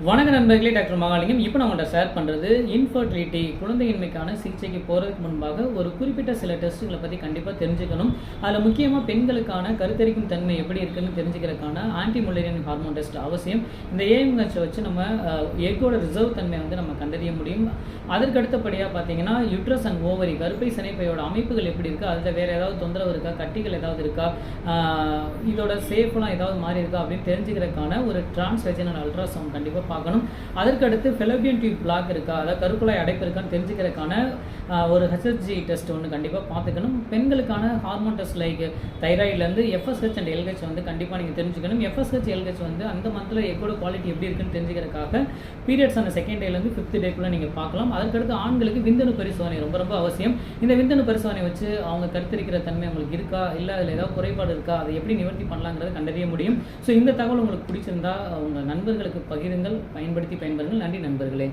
வணக்க நண்பர்களே டாக்டர் மகாலிங்கம். இப்போ நான் உங்கள்கிட்ட ஷேர் பண்ணுறது இன்ஃபர்டிலிட்டி குழந்தையின்மைக்கான சிகிச்சைக்கு போகிறதுக்கு முன்பாக ஒரு குறிப்பிட்ட சில டெஸ்ட்டுகளை பற்றி கண்டிப்பாக தெரிஞ்சுக்கணும். அதில் முக்கியமாக பெண்களுக்கான கருத்தரிக்கும் தன்மை எப்படி இருக்குன்னு தெரிஞ்சுக்கிறதுக்கான ஆன்டி முல்லேரியன் ஹார்மோன் டெஸ்ட் அவசியம். இந்த ஏஎம்ஹெச்சை வச்சு நம்ம எக்கோட ரிசர்வ் தன்மையை வந்து நம்ம கண்டறிய முடியும். அதற்கு அடுத்தபடியாக பார்த்தீங்கன்னா யுட்ரஸ் அண்ட் ஓவரி கருப்பை சினைப்பையோட அமைப்புகள் எப்படி இருக்குது அதில் வேறு ஏதாவது தொந்தரவு இருக்கா? கட்டிகள் ஏதாவது இருக்கா? இதோட சேஃப்லாம் ஏதாவது மாறி இருக்கா அப்படின்னு தெரிஞ்சுக்கிறதுக்கான ஒரு டிரான்ஸ்வெஜனல் அல்ட்ராசவுண்ட் கண்டிப்பாக பார்க்கணும். அதற்கு அடுத்து ஃபெலோபியன் டியூப் பிளாக் இருக்கா? அதாவது கருக்குழாய் அடைப்பு இருக்கான்னு தெரிஞ்சுக்கிறதுக்கான ஒரு ஹெச்எஸ்ஜி டெஸ்ட் ஒன்று கண்டிப்பாக பார்த்துக்கணும். பெண்களுக்கான ஹார்மோன் டெஸ்ட் லைக் தைராய்ட்லேருந்து எஃப்எஸ்ஹெச் அண்ட் எல்ஹெச் வந்து கண்டிப்பாக நீங்கள் தெரிஞ்சுக்கணும். எஃப்எஸ்ஹெச் எல்ஹெச் வந்து அந்த மந்தில் எக்கோட குவாலிட்டி எப்படி இருக்குன்னு தெரிஞ்சுக்கிறதுக்காக பீரியட்ஸ் அந்த செகண்ட் டேலேருந்து ஃபிஃப்த் டேக்குள்ளே நீங்கள் பார்க்கலாம். அதற்கடுத்து ஆண்களுக்கு விந்தணு பரிசோதனை ரொம்ப ரொம்ப அவசியம். இந்த விந்தணு பரிசோதனை வச்சு அவங்க கருத்திருக்கிற தன்மை அவங்களுக்கு இருக்கா? இல்லை அதில் ஏதாவது குறைபாடு இருக்கா? அதை எப்படி நிவர்த்தி பண்ணலாங்கிறத கண்டறிய முடியும். ஸோ இந்த தகவல் உங்களுக்கு பிடிச்சிருந்தா உங்கள் நண்பர்களுக்கு பகிருங்கள். பயன்படுத்தி பயன்பெறுங்கள். நன்றி நண்பர்களே.